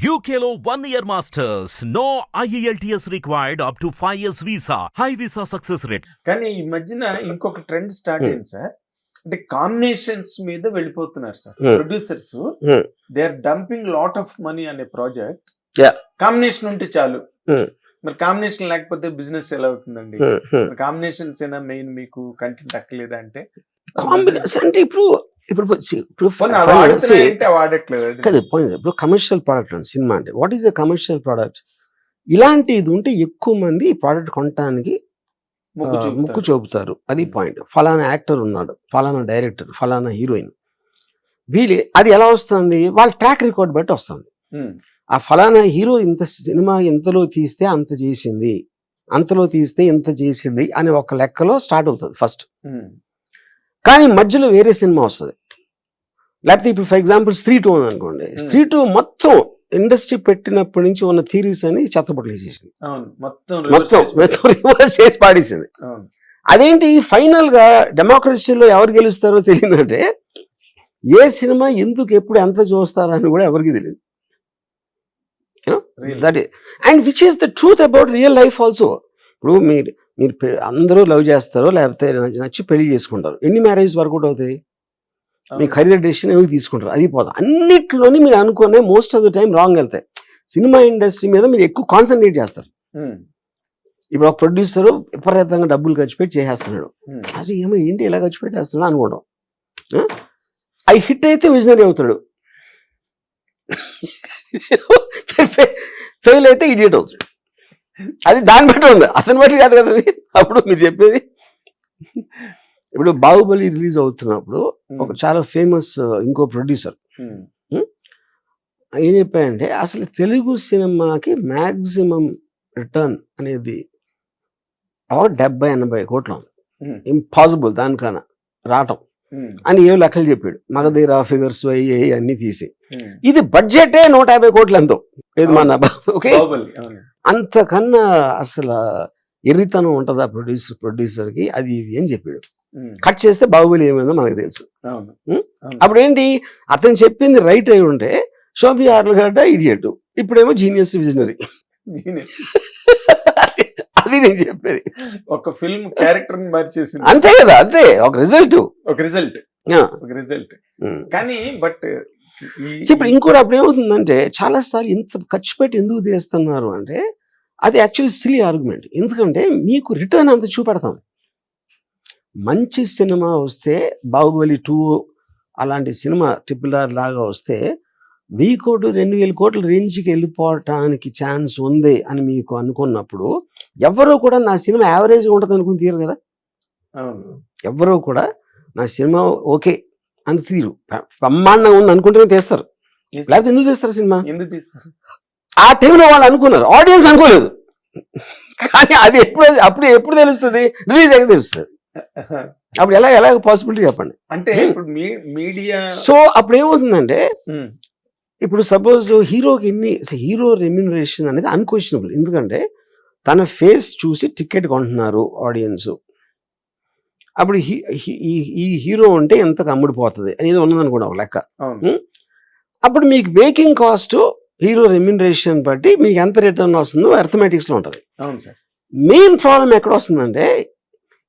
One year masters. No E IELTS required up to 5 years visa. High visa success rate. కానీ ఈ మధ్యన ఇంకొక trend start Hmm. అయింది sir అంటే combinations మీద వెళ్ళిపోతున్నారు sir Hmm. Producers Hmm. They are dumping lot of money అనే project Yeah. Combination ఉంటే చాలు Hmm. మరి కాంబినేషన్ లేకపోతే బిజినెస్ ఎలా అవుతుందండి. కాంబినేషన్స్ ఏనా మెయిన్ మీకు కంటెంట్ అక్కలేదా అంటే కాంబినేషన్ అంటే ఇప్పుడు ఇప్పుడు ఇప్పుడు. కాదు point ఇప్పుడు కమర్షియల్ ప్రోడక్ట్ అండి సినిమా అంటే. What is a commercial product ఇలాంటి ఇది ఉంటే ఎక్కువ మంది ఈ ప్రోడక్ట్ చూపుతారు. ముక్కు చూపుతారు. అది పాయింట్ ఫలానా యాక్టర్ ఉన్నాడు ఫలానా డైరెక్టర్ ఫలానా హీరోయిన్ వీళ్ళు అది ఎలా వస్తుంది? వాళ్ళ ట్రాక్ రికార్డ్ బట్టి వస్తుంది. Hmm. ఆ ఫలానా హీరో ఇంత సినిమా ఇంతలో తీస్తే అంత చేసింది అంతలో తీస్తే ఇంత చేసింది అని ఒక లెక్కలో స్టార్ట్ అవుతుంది ఫస్ట్ Hmm. కానీ మధ్యలో వేరే సినిమా వస్తుంది. లేకపోతే ఇప్పుడు ఫర్ ఎగ్జాంపుల్ స్త్రీ టూ అనుకోండి. Hmm. స్త్రీ టూ మొత్తం ఇండస్ట్రీ పెట్టినప్పటి నుంచి ఉన్న థీరీస్ అని చెత్తపట్లు అవును. మొత్తం చేసి పెట్టారు. రివర్స్ చేసి పాడేసింది. అదేంటి? ఫైనల్గా డెమోక్రసీలో ఎవరు గెలుస్తారో తెలియదంటే ఏ సినిమా ఎందుకు ఎప్పుడు ఎంత చూస్తారని కూడా ఎవరికి తెలియదు. That and which is the truth about real life also ఇప్పుడు మీరు మీరు అందరూ లవ్ చేస్తారో లేకపోతే నచ్చి- నచ్చి పెళ్ళి చేసుకుంటారు ఎన్ని మ్యారేజ్ వర్కౌట్ అవుతాయి? మీ. కెరీర్ డెసిషన్ ఏమి తీసుకుంటారు? అది పోదు. అన్నిట్లోని మీరు అనుకునే most of the time wrong వెళ్తాయి. సినిమా ఇండస్ట్రీ మీద మీరు ఎక్కువ కాన్సన్ట్రేట్ చేస్తారు. ఇప్పుడు ఒక ప్రొడ్యూసర్ విపరీతంగా డబ్బులు ఖర్చు పెట్టి చేసేస్తున్నాడు. అసలు ఏమో ఏంటి ఇలా ఖర్చు పెట్టేస్తున్నాడు అనుకోవడం. అవి హిట్ అయితే విజనరీ అవుతాడు. ఫెయిల్ అయితే ఇడియట్ అవుతాడు. అది దాన్ని బట్టి ఉంది. అతని బట్టి కాదు కదా అది. అప్పుడు మీరు చెప్పేది. ఇప్పుడు బాహుబలి రిలీజ్ అవుతున్నప్పుడు. ఒక చాలా ఫేమస్ ఇంకో ప్రొడ్యూసర్. ఏం చెప్పాయంటే అసలు తెలుగు సినిమాకి మ్యాక్సిమం రిటర్న్ అనేది డెబ్బై ఎనభై కోట్లు ఉంది. ఇంపాసిబుల్ దానికన్నా రావటం. అని ఏ లెక్కలు చెప్పాడు మగధీర ఫిగర్స్ అయ్యి అన్ని తీసి. ఇది బడ్జెటే నూట యాభై కోట్లు ఎంతో ఇది మన ఓకే అంతకన్నా అసలు ఎర్రితనం ఉంటుందా ప్రొడ్యూసర్ ప్రొడ్యూసర్కి అది ఇది అని చెప్పాడు. కట్ చేస్తే బాహుబలి ఏమైందో మనకు తెలుసు. అప్పుడు ఏంటి అతను చెప్పింది రైట్ అయి ఉంటే షోబి ఆర్లగడ్డ ఇడియట్ ఇప్పుడేమో జీనియస్ విజనరీ. అది నేను చెప్పేది. ఒక ఫిల్మ్ క్యారెక్టర్ మార్చేసింది. అంతే కదా అంతే. ఒక రిజల్ట్ ఒక రిజల్ట్ ఒక రిజల్ట్ కానీ బట్ ఇప్పుడు ఇంకోటి అప్పుడు ఏమవుతుందంటే చాలా సార్లు ఇంత ఖర్చు పెట్టి ఎందుకు తీస్తున్నారు అంటే అది యాక్చువల్లీ సిలీ ఆర్గ్యుమెంట్ ఎందుకంటే మీకు రిటర్న్ అంత చూపెడతాం. మంచి సినిమా వస్తే బాహుబలి టూ అలాంటి సినిమా ట్రిపుల్ ఆర్ లాగా వస్తే వెయ్యి కోట్లు రెండు వేల కోట్ల రేంజ్కి వెళ్ళిపోవటానికి ఛాన్స్ ఉంది అని మీకు అనుకున్నప్పుడు ఎవరో కూడా నా సినిమా యావరేజ్గా ఉంటుంది అనుకుని తీరు కదా? ఎవరో కూడా నా సినిమా ఓకే అని తీరు బ్రహ్మాండంగా ఉంది అనుకుంటేనే తీస్తారు. లేకపోతే ఎందుకు తీస్తారు సినిమా? ఎందుకు తీస్తారు? ఆ టైంలో వాళ్ళు అనుకున్నారు. ఆడియన్స్ అనుకోలేదు. కానీ అది ఎప్పుడు అప్పుడు ఎప్పుడు తెలుస్తుంది? రిలీజ్ అయితే తెలుస్తుంది. అప్పుడు ఎలా ఎలా పాసిబిలిటీ చెప్పండి. అంటే Hmm. ఇప్పుడు మీడియా సో అప్పుడు ఏమవుతుందంటే ఇప్పుడు సపోజ్ హీరోకి ఎన్ని హీరో రెమ్యునరేషన్ అనేది అన్క్వశ్చనబుల్ ఎందుకంటే తన ఫేస్ చూసి టికెట్ కొంటున్నారు ఆడియన్స్ అప్పుడు ఈ- హీరో ఉంటే ఎంతకు అమ్ముడిపోతుంది అనేది ఉన్నదనుకోండి ఒక లెక్క. అవును. అప్పుడు మీకు బేకింగ్ కాస్ట్ హీరో రెమ్యునరేషన్ బట్టి మీకు ఎంత రిటర్న్ వస్తుందో అర్థమెటిక్స్లో ఉంటుంది. అవును సార్. మెయిన్ ప్రాబ్లం ఎక్కడ వస్తుందంటే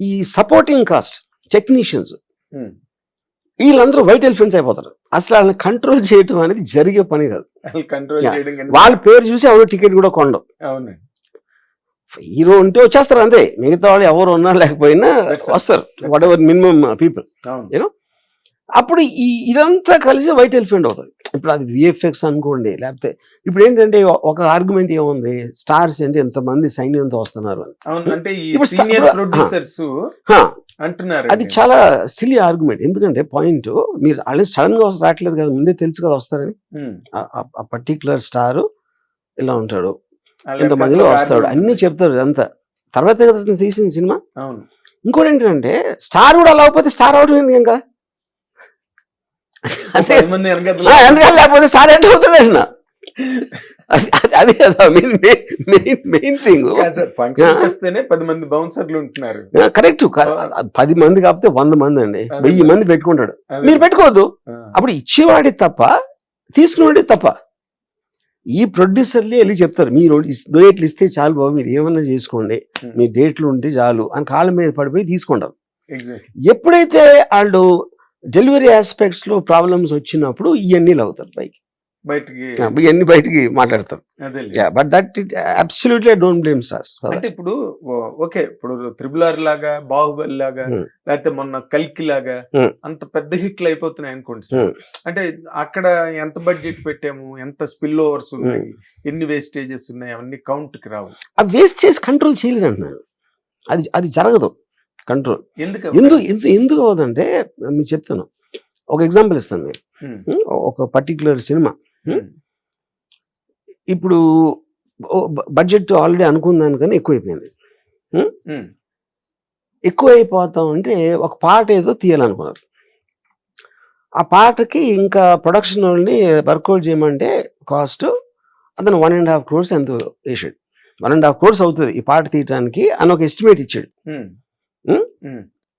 ఈ సపోర్టింగ్ కాస్ట్ టెక్నీషియన్స్. వీళ్ళందరూ వైట్ ఎలిఫెంట్స్ అయిపోతారు. అసలు వాళ్ళని కంట్రోల్ చేయటం అనేది జరిగే పని కాదు. కంట్రోల్. చేయడం వాళ్ళ పేరు చూసి ఎవరు టికెట్ కూడా కొండం అవును. హీరో ఉంటే వచ్చేస్తారు అంతే. మిగతా వాళ్ళు ఎవరు ఉన్నా లేకపోయినా. వస్తారు. వాట్ ఎవర్ మినిమం పీపుల్ అవును. అప్పుడు ఈ ఇదంతా కలిసి వైట్ ఎలిఫెంట్ అవుతుంది. ఇప్పుడు అది విఎఫ్ఎక్స్ అనుకోండి లేకపోతే ఇప్పుడు ఏంటంటే ఒక ఆర్గ్యుమెంట్ ఏముంది? స్టార్స్ అంటే ఎంతమంది సైన్యంతో వస్తున్నారు అంటే అంటున్నారు అది చాలా సిలి ఆర్గ్యుమెంట్ ఎందుకంటే పాయింట్ మీరు వాళ్ళు సడన్గా రావట్లేదు కదా ముందే తెలుసు కదా వస్తారని. ఆ- పర్టికులర్ స్టార్ ఇలా ఉంటాడు. ఇంతమందిలో వస్తాడు? అన్ని చెప్తారు ఇదంతా. తర్వాత తీసిన సినిమా? ఇంకోటి ఏంటంటే స్టార్ కూడా అలా స్టార్ ఎందుకు ఇంకా? లేకపోతే స్టార్ ఎట్ అవుతాడు అన్న అది- కదా మెయిన్ మెయిన్ థింగ్ సార్. వస్తేనే పది మంది బౌన్సర్లు ఉంటున్నారు. కరెక్ట్ పది మంది కాకపోతే వంద మంది అండి. వెయ్యి మంది పెట్టుకుంటాడు. మీరు పెట్టుకోవద్దు. అప్పుడు ఇచ్చేవాడి తప్ప తీసుకునేవాడి తప్ప ఈ ప్రొడ్యూసర్లే వెళ్ళి చెప్తారు మీరు డేట్లు ఇస్తే చాలు బాబు మీరు ఏమన్నా చేసుకోండి. మీ డేట్లు ఉంటే చాలు. అని కాళ్ళ మీద పడిపోయి తీసుకుంటారు. ఎప్పుడైతే వాళ్ళు డెలివరీ ఆస్పెక్ట్స్లో ప్రాబ్లమ్స్ వచ్చినప్పుడు ఇవన్నీ అవుతారు పైకి. బయటికి ఇవన్నీ బయటికి మాట్లాడతారు. But that it absolutely don't blame stars అంటే ఇప్పుడు ఓకే ఇప్పుడు త్రిబుల్ ఆర్ లాగా బాహుబలి లాగా Hmm. లేకపోతే మొన్న కల్కి లాగా Hmm. అంత పెద్ద హిట్లు అయిపోతున్నాయి అనుకోండి సార్ Hmm. అంటే అక్కడ ఎంత బడ్జెట్ పెట్టాము ఎంత స్పిల్ ఓవర్స్ ఉన్నాయి ఎన్ని వేస్టేజెస్ ఉన్నాయి అవన్నీ కౌంట్కి రావు. ఆ వేస్ట్ చేసి కంట్రోల్ చేయలేదు అంటున్నారు అది అది జరగదు. కంట్రోల్ ఎందుకు ఎందుకు ఎందుకు అవదంటే మీకు చెప్తాను. ఒక ఎగ్జాంపుల్ ఇస్తాను మీకు? ఒక పర్టికులర్ సినిమా. ఇప్పుడు బడ్జెట్ ఆల్రెడీ అనుకున్నాను కానీ ఎక్కువైపోయింది. ఎక్కువ అయిపోతాం అంటే ఒక పాట ఏదో తీయాలనుకున్నారు. ఆ పాటకి ఇంకా ప్రొడక్షన్ వాళ్ళని వర్కౌట్ చేయమంటే కాస్ట్ అతను వన్ అండ్ హాఫ్ క్రోర్స్ ఎంత వేసాడు. వన్ అండ్ హాఫ్ క్రోర్స్ అవుతుంది ఈ పాట తీయటానికి అని ఒక ఎస్టిమేట్ ఇచ్చాడు.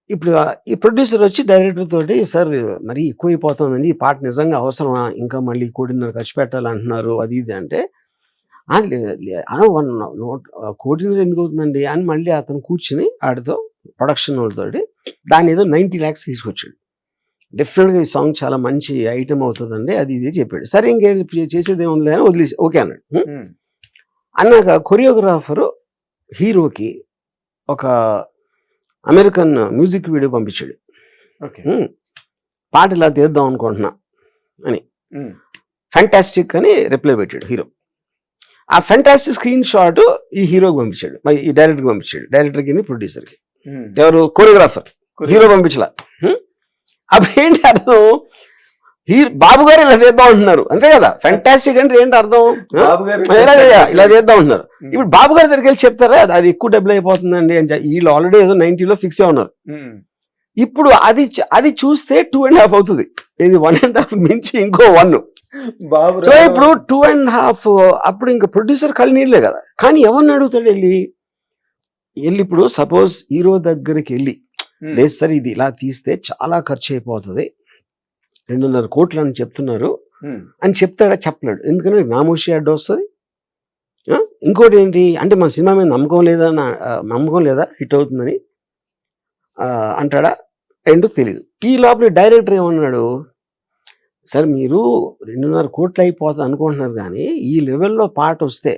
ఇప్పుడు ఈ ప్రొడ్యూసర్ వచ్చి డైరెక్టర్ తోటి సార్ మరి ఎక్కువైపోతుందండి ఈ పాట నిజంగా అవసరమా? ఇంకా మళ్ళీ కోటిన్నర ఖర్చు పెట్టాలంటున్నారు. అది ఇది అంటే "ఆ, లే- లే- ఆ, వన్ నోట్ కోటిన్నర ఎందుకు అవుతుందండి? అని మళ్ళీ అతను కూర్చుని ఆడితో ప్రొడక్షన్ వాళ్ళతోటి దాన్ని ఏదో నైంటీ ల్యాక్స్ తీసుకొచ్చాడు. డెఫినెట్గా ఈ సాంగ్ చాలా మంచి ఐటమ్ అవుతుందండి అది ఇది చెప్పాడు. సరే ఇంకే చేసేది ఏముంది అని వదిలేసి ఓకే అన్నాడు. అన్నాక కొరియోగ్రాఫరు హీరోకి ఒక అమెరికన్ మ్యూజిక్ వీడియో పంపించాడు. ఓకే. "హ్మ్, పాట ఇలా తీద్దాం అనుకుంటున్నా Hmm. ఫ్యాంటాస్టిక్ అని రిప్లై పెట్టాడు హీరో. ఆ ఫ్యాంటాస్టిక్ స్క్రీన్ షాట్ ఈ హీరోకి పంపించాడు. ఈ డైరెక్టర్కి పంపించాడు. డైరెక్టర్కి ప్రొడ్యూసర్కి. ఎవరు? కొరియోగ్రాఫర్ హీరో పంపించలా? అప్పుడు ఏంటి అర్థం హీరో బాబు గారు ఇలా తీద్దాం అంటున్నారు. అంతే కదా? ఫ్యాంటాస్టిక్ అంటే ఏంటి అర్థం? బాబు గారు ఇలా చేద్దాం అంటున్నారు. ఇప్పుడు బాబు గారి దగ్గరికి వెళ్ళి చెప్తారా? అది- ఎక్కువ డబ్బులు అయిపోతుందండి అని వీళ్ళు ఆల్రెడీ ఏదో నైన్టీలో ఫిక్స్ అయి ఉన్నారు. ఇప్పుడు అది అది చూస్తే టూ అండ్ హాఫ్ అవుతుంది. ఇది వన్ అండ్ హాఫ్ మించి ఇంకో వన్ సో ఇప్పుడు టూ అండ్ హాఫ్ అప్పుడు ఇంకా ప్రొడ్యూసర్ కళ్ళు నీళ్ళే కదా. కానీ ఎవరిని అడుగుతాడు వెళ్ళి? వెళ్ళి ఇప్పుడు సపోజ్ హీరో దగ్గరికి వెళ్ళి. లేదు సార్ ఇది ఇలా తీస్తే చాలా ఖర్చు అయిపోతుంది. రెండున్నర కోట్లు అని చెప్తున్నారు. అని చెప్తాడా? చెప్పలేడు. ఎందుకంటే నామోషి అడ్డు వస్తుంది? ఇంకోటి ఏంటి? అంటే మన సినిమా మీద నమ్మకం లేదా నమ్మకం లేదా? హిట్ అవుతుందని అంటాడా? ఏంటో తెలియదు ఈ లోపల డైరెక్టర్ ఏమన్నాడు? సార్ మీరు రెండున్నర కోట్లు అయిపోతుంది అనుకుంటున్నారు కానీ ఈ లెవెల్లో పాట వస్తే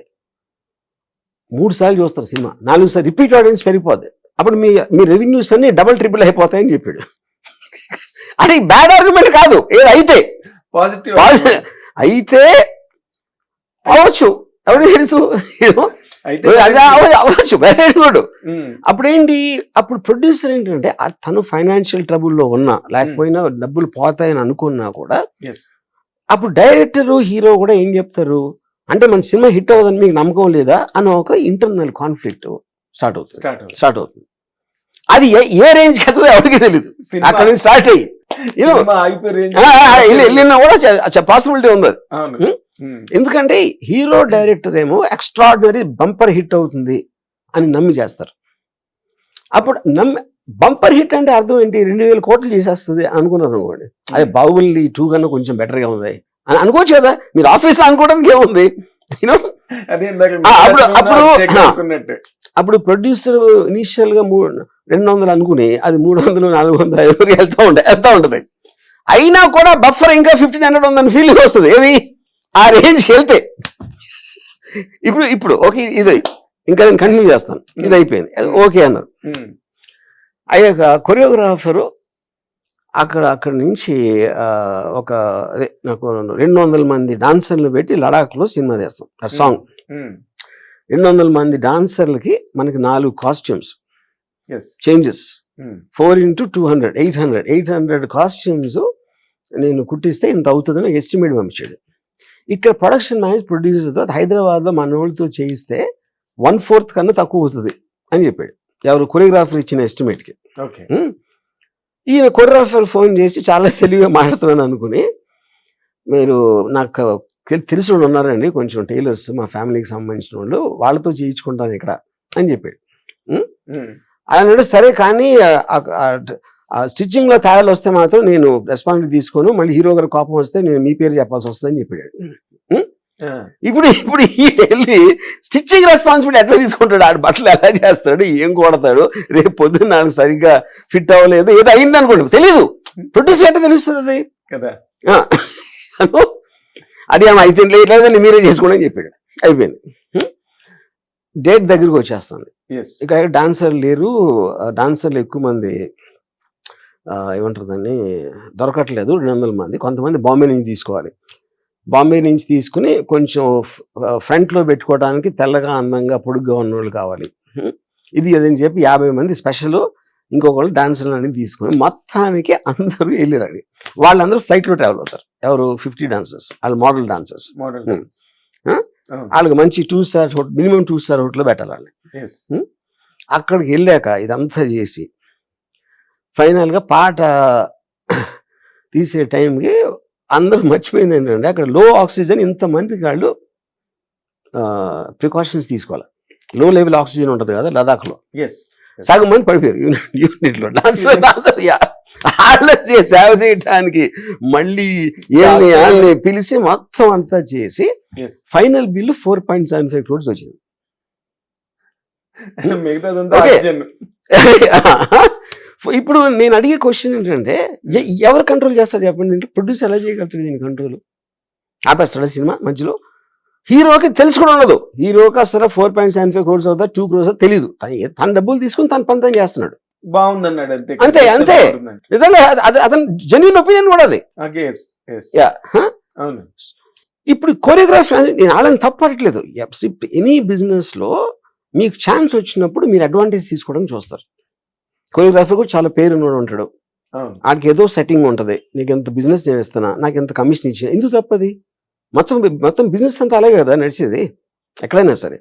మూడు సార్లు చూస్తారు సినిమా. నాలుగు సార్లు. రిపీట్ ఆడియన్స్ పెరిగిపోద్ది. అప్పుడు మీ మీ రెవెన్యూస్ అన్ని డబల్ ట్రిపుల్ అయిపోతాయని చెప్పాడు. అది బ్యాడ్ ఆర్గ్యుమెంట్ కాదు. ఏది అయితే. పాజిటివ్ అయితే అవ్వచ్చు. ఎవరికి తెలుసు? అవ్వచ్చు. Very good Hmm. అప్పుడేంటి? అప్పుడు ప్రొడ్యూసర్ ఏంటంటే తను ఫైనాన్షియల్ ట్రబుల్లో ఉన్నా లేకపోయినా డబ్బులు పోతాయని అనుకున్నా కూడా. అప్పుడు డైరెక్టర్ హీరో కూడా ఏం చెప్తారు? అంటే మన సినిమా హిట్ అవ్వదని మీకు నమ్మకం లేదా? అని ఒక ఇంటర్నల్ కాన్ఫ్లిక్ట్ స్టార్ట్ అవుతుంది. స్టార్ట్ అవుతుంది. అది ఏ- రేంజ్కి అవుతుందో ఎవరికి తెలియదు అక్కడ నుంచి స్టార్ట్ అయ్యి. వెళ్ళినా కూడా పాసిబిలిటీ ఉంది అది. ఎందుకంటే హీరో డైరెక్టర్ ఏమో ఎక్స్ట్రాడినరీ బంపర్ హిట్ అవుతుంది అని నమ్మి చేస్తారు. అప్పుడు నమ్మి బంపర్ హిట్ అంటే అర్థం ఏంటి? రెండు వేల కోట్లు చేసేస్తుంది అనుకున్నారు అనుకోండి. అదే బాహుబలి టూ కన్నా కొంచెం better గా ఉంది. అని అనుకోవచ్చు కదా. మీరు ఆఫీస్లో అనుకోవడానికి ఏముంది? అప్పుడు- అప్పుడు ప్రొడ్యూసర్ ఇనిషియల్గా మూడు రెండు వందలు అనుకుని అది మూడు వందలు నాలుగు వందలు ఐదు వందలు వెళ్తా ఉంటాయి వెళ్తా ఉంటది. అయినా కూడా బఫర్ ఇంకా ఫిఫ్టీన్ హండ్రెడ్ ఉందని ఫీలింగ్ వస్తుంది. ఏది? ఆ రేంజ్కి వెళ్తే. ఇప్పుడు ఇప్పుడు ఓకే ఇది ఇంకా నేను కంటిన్యూ చేస్తాను. ఇది అయిపోయింది. ఓకే అన్నారు. Hmm. అయ్యాక కొరియోగ్రాఫరు అక్కడ అక్కడ నుంచి ఒక అదే నాకు రెండు వందల మంది డాన్సర్లు పెట్టి లడాఖ్లో సినిమా చేస్తాం సాంగ్ Hmm. రెండు వందల మంది డాన్సర్లకి మనకి నాలుగు costumes. Changes Hmm. Four into two hundred eight hundred eight hundred costumes నేను కుట్టిస్తే ఇంత అవుతుందని ఎస్టిమేట్ పంపించాడు ఇక్కడ ప్రొడక్షన్ మేనేజ్ ప్రొడ్యూసర్తో హైదరాబాద్లో మన వాళ్ళతో చేయిస్తే వన్ ఫోర్త్ కన్నా తక్కువ అవుతుంది అని చెప్పాడు ఎవరు కొరియోగ్రాఫర్ ఇచ్చిన ఎస్టిమేట్కి Okay. ఈయన కొరియోగ్రాఫర్ ఫోన్ చేసి చాలా తెలివిగా మాట్లాడుతున్నాను అనుకుని మీరు నాకు తెలిసిన వాళ్ళు ఉన్నారండి. కొంచెం టైలర్స్ మా ఫ్యామిలీకి సంబంధించిన వాళ్ళు వాళ్ళతో చేయించుకుంటాను ఇక్కడ అని చెప్పాడు. అన్నాడు సరే కానీ ఆ స్టిచ్చింగ్లో తేడాలు వస్తే మాత్రం నేను రెస్పాన్సిబిలిటీ తీసుకోను మళ్ళీ హీరో గారు కోపం వస్తే నేను మీ పేరు చెప్పాల్సి వస్తుందని చెప్పాడు. ఇప్పుడు ఇప్పుడు ఈ వెళ్ళి స్టిచ్చింగ్ రెస్పాన్సిబిలిటీ ఎట్లా తీసుకుంటాడు? ఆడు బట్టలు ఎలా చేస్తాడు? ఏం కొడతాడు? రేపు పొద్దున్న నాకు సరిగ్గా ఫిట్ అవ్వలేదు. ఏదో అయింది అనుకోండి తెలీదు ప్రొడ్యూసర్ ఎట్లా తెలుస్తుంది అది. కదా. అది ఏమో అయితే లేదని మీరే చేసుకోండి అని చెప్పాడు. అయిపోయింది. డేట్ దగ్గరికి వచ్చేస్తుంది. ఇక్కడ డాన్సర్ లేరు. డాన్సర్లు ఎక్కువ మంది ఏమంటారు దాన్ని దొరకట్లేదు. రెండు వందల మంది. కొంతమంది బాంబే నుంచి తీసుకోవాలి. బాంబే నుంచి తీసుకుని కొంచెం ఫ్రంట్లో పెట్టుకోవడానికి తెల్లగా అందంగా పొడుగ్గా ఉన్నోళ్ళు కావాలి. హ్మ్. ఇది అదని చెప్పి యాభై మంది స్పెషల్ ఇంకొకళ్ళు డాన్సర్లు అనేది తీసుకుని మొత్తానికి అందరూ వెళ్ళిరండి. వాళ్ళందరూ ఫ్లైట్లో ట్రావెల్ అవుతారు. ఎవరు? ఫిఫ్టీ డాన్సర్స్ వాళ్ళు మోడల్ డాన్సర్స్ మోడల్? వాళ్ళకి మంచి two star hotel minimum two star hotel పెట్టాలి వాళ్ళని. అక్కడికి వెళ్ళాక ఇదంతా చేసి ఫైనల్గా పాట తీసే టైంకి అందరూ మర్చిపోయింది ఏంటంటే అక్కడ లో ఆక్సిజన్ ఇంతమంది వాళ్ళు ప్రికాషన్స్ తీసుకోవాలి. లో లెవెల్ ఆక్సిజన్ ఉంటుంది కదా లదాఖ్లో ఎస్ సగం మంది పడిపోయారు యూనిట్ యూనిట్లో. డాన్స్ వాళ్ళ సేవ చేయడానికి మళ్ళీ ఏళ్ళని వాళ్ళని పిలిచి మొత్తం అంతా చేసి final bill four point seven five crores వచ్చింది. ఇప్పుడు నేను అడిగే క్వశ్చన్ ఏంటంటే ఎవరు కంట్రోల్ చేస్తారు చెప్పండి? ప్రొడ్యూసర్ ఎలా చేయగలుగుతాడు దీని కంట్రోల్ ఆపేస్తాడా సినిమా మధ్యలో? హీరోకి తెలుసు కూడా ఉండదు. హీరోకి అసలు four point seven five crores అవుతా టూ క్రోర్స్ తెలియదు తను డబ్బులు తీసుకుని తన పని తను చేస్తున్నాడు. బాగుందన్నాడు అంతే. అంతే, అంతే. నిజంగా అతని జెన్యున్ ఒపీనియన్ కూడా అది? అవును. ఇప్పుడు కొరియోగ్రాఫీ నేను వాళ్ళని తప్పట్లేదు ఎనీ బిజినెస్లో మీకు ఛాన్స్ వచ్చినప్పుడు మీరు అడ్వాంటేజ్ తీసుకోవడం చూస్తారు. కొరియోగ్రాఫర్ కూడా చాలా పేరు ఉన్నవాడు ఉంటాడు. ఆడికి ఏదో సెట్టింగ్ ఉంటుంది. నీకు ఎంత బిజినెస్ నేను ఇస్తున్నా నాకు ఎంత కమిషన్ ఇచ్చిన ఎందుకు తప్పది మొత్తం మొత్తం బిజినెస్ అంతా అలాగే కదా నడిచేది? ఎక్కడైనా సరే.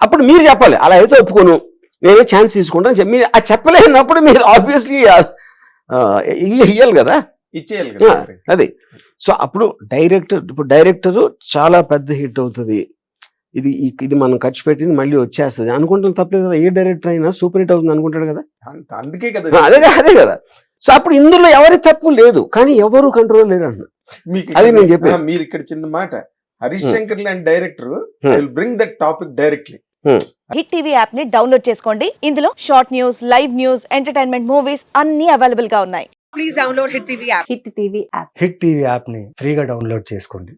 అప్పుడు మీరు చెప్పాలి అలా అయితే ఒప్పుకోను నేనే ఛాన్స్ తీసుకుంటాను చెప్పి. మీరు ఆ చెప్పలేనప్పుడు మీరు ఆబ్వియస్లీ ఇయ్యాలి కదా? ఇచ్చేయాలి. అది. సో అప్పుడు డైరెక్టర్ ఇప్పుడు డైరెక్టర్ చాలా పెద్ద హిట్ అవుతుంది. ఇది ఇది మనం ఖర్చు పెట్టింది మళ్ళీ వచ్చేస్తుంది. అనుకుంటాం తప్పలేదు కదా ఏ డైరెక్టర్ అయినా సూపర్ హిట్ అవుతుంది అనుకుంటాడు కదా? అందుకే కదా అదే కదా అదే కదా. సో అప్పుడు ఇందులో ఎవరి తప్పు లేదు కానీ ఎవరు కంట్రోల్ లేరు అంటున్నా మీకు అది నేను చెప్పేది. ఆ, మీరు ఇక్కడ చిన్న మాట హరీష్. శంకర్ లాంటి director. Will bring that topic directly hit TV యాప్ని డౌన్లోడ్ చేసుకోండి ఇందులో short news live news entertainment movies అన్ని అవైలబుల్గా ఉన్నాయి please download Hit TV app. Hit TV app hit TV యాప్ని ఫ్రీగా డౌన్లోడ్ చేసుకోండి